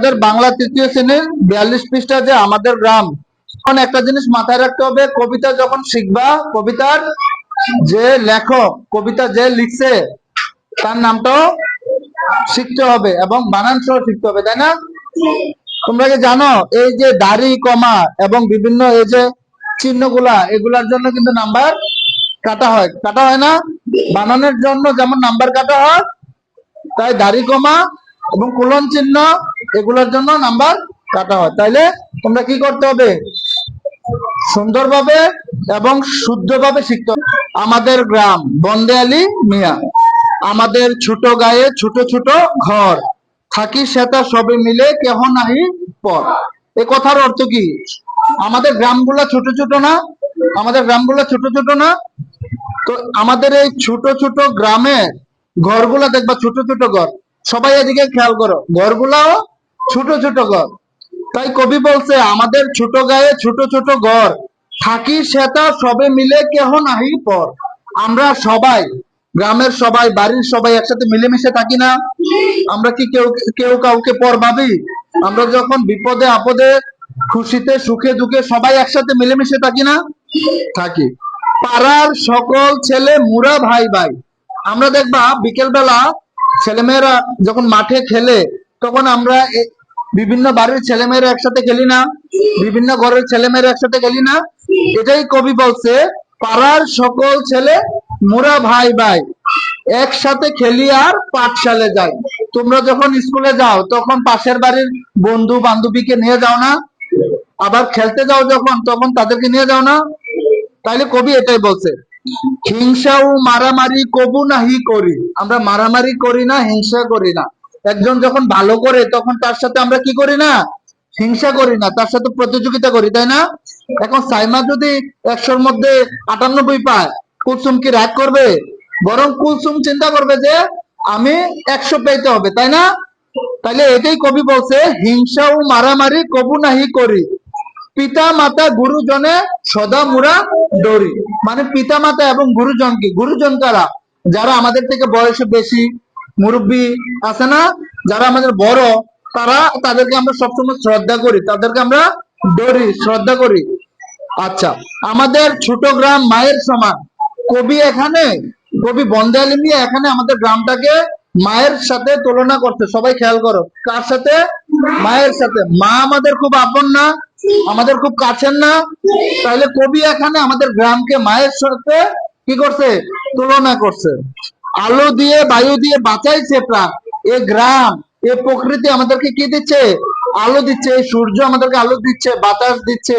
আমাদের বাংলা তৃতীয় শ্রেণির বিয়াল্লিশ পৃষ্ঠা যে আমাদের গ্রাম, এখন একটা জিনিস মাথায় রাখতে হবে, কবিতা যখন শিখবা, কবিতার যে লেখক, কবিতা যে লিখছে, তার নামটাও শিখতে হবে এবং বানান সহ শিখতে হবে, তাই না? তোমরা কি জানো, এই যে দাড়ি, কমা এবং বিভিন্ন এই যে চিহ্নগুলা, এগুলার জন্য কিন্তু নাম্বার কাটা হয়। কাটা হয় না? বানানোর জন্য যেমন নাম্বার কাটা হয়, তাই দাড়ি, কমা এবং কুলন চিহ্ন এগুলোর জন্য নাম্বার কাটা হয়। তাইলে তোমরা কি করতে হবে? সুন্দরভাবে এবং শুদ্ধভাবে শিখতে আমাদের গ্রাম বন্দে আলী মিয়া। আমাদের ছোট গায়ে ছোট ছোট ঘর। থাকি সেটা সবে মিলে কেহ নাহি পর। এ কথার অর্থ কি? আমাদের গ্রামগুলা ছোট ছোট না? আমাদের গ্রামগুলা ছোট ছোট না? তো আমাদের এই ছোট ছোট গ্রামে ঘরগুলা দেখবা ছোট ছোট ঘর। সবাই এদিকে খেয়াল করো। ঘরগুলাও ছোট ছোট ঘর। তাই কবি বলছে, আমাদের ছোট গায়ে ছোট ছোট ঘর। থাকি সেটা সবে মিলে কেহ নাহি পর। আমরা সবাই, গ্রামের সবাই, বাড়ির সবাই একসাথে মিলেমিশে থাকি না। আমরা কি কেউ কেউ কাউকে পর ভাবি? আমরা যখন বিপদে, আপদে, খুশিতে, সুখে, দুঃখে সবাই একসাথে মিলেমিশে থাকি না? থাকি। পাড়ার সকল ছেলে মুরা ভাই ভাই। আমরা দেখবা, বিকেলবেলা ছেলেমেয়েরা যখন মাঠে খেলে, তখন আমরা বিভিন্ন বাড়ির ছেলেমেয়েরা একসাথে খেলি না, বিভিন্ন ঘরের ছেলেমেয়েরা একসাথে খেলি না, এটাই কবি বলছে, পাড়ার সকল ছেলে মুরা ভাই ভাই, একসাথে খেলি আর পাঠশালে যাই। তোমরা যখন স্কুলে যাও, তখন পাশের বাড়ির বন্ধু বান্ধবীকে নিয়ে যাও না, আবার খেলতে যাও যখন, তখন তাদেরকে নিয়ে যাও না। তাইলে কবি এটাই বলছে, হিংসা ও মারামারি কবু নাহি করি, আমরা মারামারি করি না, হিংসা করি না। একজন যখন ভালো করে, তখন তার সাথে আমরা কি করি না? হিংসা করি না, তার সাথে প্রতিযোগিতা করি, তাই না? এখন সাইমা যদি একশোর মধ্যে আটানব্বই পায়, কুলসুম কি রাগ করবে? বরং কুলসুম চিন্তা করবে যে, আমি একশো পেতে হবে, তাই না? তাইলে এটাই কবি বলছে, হিংসা ও মারামারি কবু নাহি করি। পিতা, মাতা, গুরুজনে সদা মুরা ডরি মানে পিতা, মাতা এবং গুরুজন কি? গুরুজন কারা? যারা আমাদের থেকে বয়সে বেশি মুরব্বী আছে না? যারা আমাদের বড়, তারা তাদেরকে আমরা সবসময় শ্রদ্ধা করি। তাদেরকে আমরা ডরি শ্রদ্ধা করি। আচ্ছা আমাদের ছোট গ্রাম মায়ের সমান। কবি এখানে, কবি বন্দে মিয়া এখানে আমাদের গ্রামটাকে মায়ের সাথে তুলনা করতে সবাই খেয়াল করো, কার সাথে? মায়ের সাথে। মা আমাদের খুব আপন না, আমাদের খুব কাছের না। তাহলে কবি এখানে আমাদের গ্রামকে মায়ের সাথে কি করছে? তুলনা করছে। আলো দিয়ে, বায়ু দিয়ে বাঁচাইছে প্রাণ। এ গ্রাম, এ প্রকৃতি আমাদেরকে কি দিচ্ছে? আলো দিচ্ছে, সূর্য আমাদেরকে আলো দিচ্ছে, বাতাস দিচ্ছে।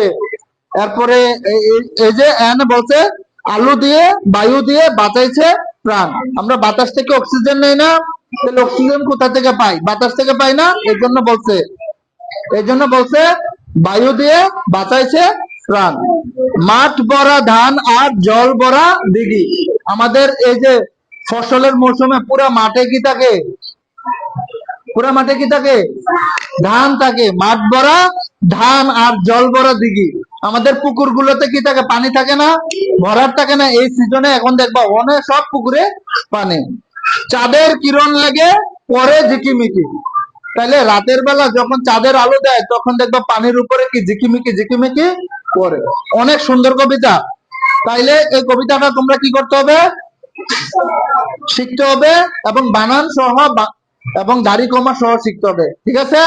এরপরে এই- যে এন বলছে, আলো দিয়ে, বায়ু দিয়ে বাঁচাইছে প্রাণ। আমরা বাতাস থেকে অক্সিজেন নেই না, তাহলে অক্সিজেন কোথা থেকে পাই? বাতাস থেকে পাই না? এর জন্য বলছে এই জন্য বলছে, বায়ু দিয়ে বাঁচাইছে প্রাণ। মাঠ ভরা ধান আর জল ভরা দিঘি। আমাদের এই যে ফসলের মৌসুমে পুরা মাঠে কি থাকে? পুরা মাঠে কি থাকে? ধান থাকে। মাঠ ভরা, ধান আর জল ভরা দিঘি। আমাদের পুকুর গুলোতে কি থাকে? পানি থাকে না ভরার থাকে না। এই সিজনে এখন দেখবা অনেক সব পুকুরে পানি। চাঁদের কিরণ লেগে পরে ঝিকিমিকি। তাহলে রাতের বেলা যখন চাঁদের আলো দেয়, তখন দেখবা পানির উপরে কি ঝিকিমিকি ঝিকিমিকি পরে অনেক সুন্দর কবিতা। তাইলে এই কবিতাটা তোমরা কি করতে হবে? শিখতে হবে এবং বানান সহ এবং দাড়ি কমা সহ শিখতে হবে ঠিক আছে?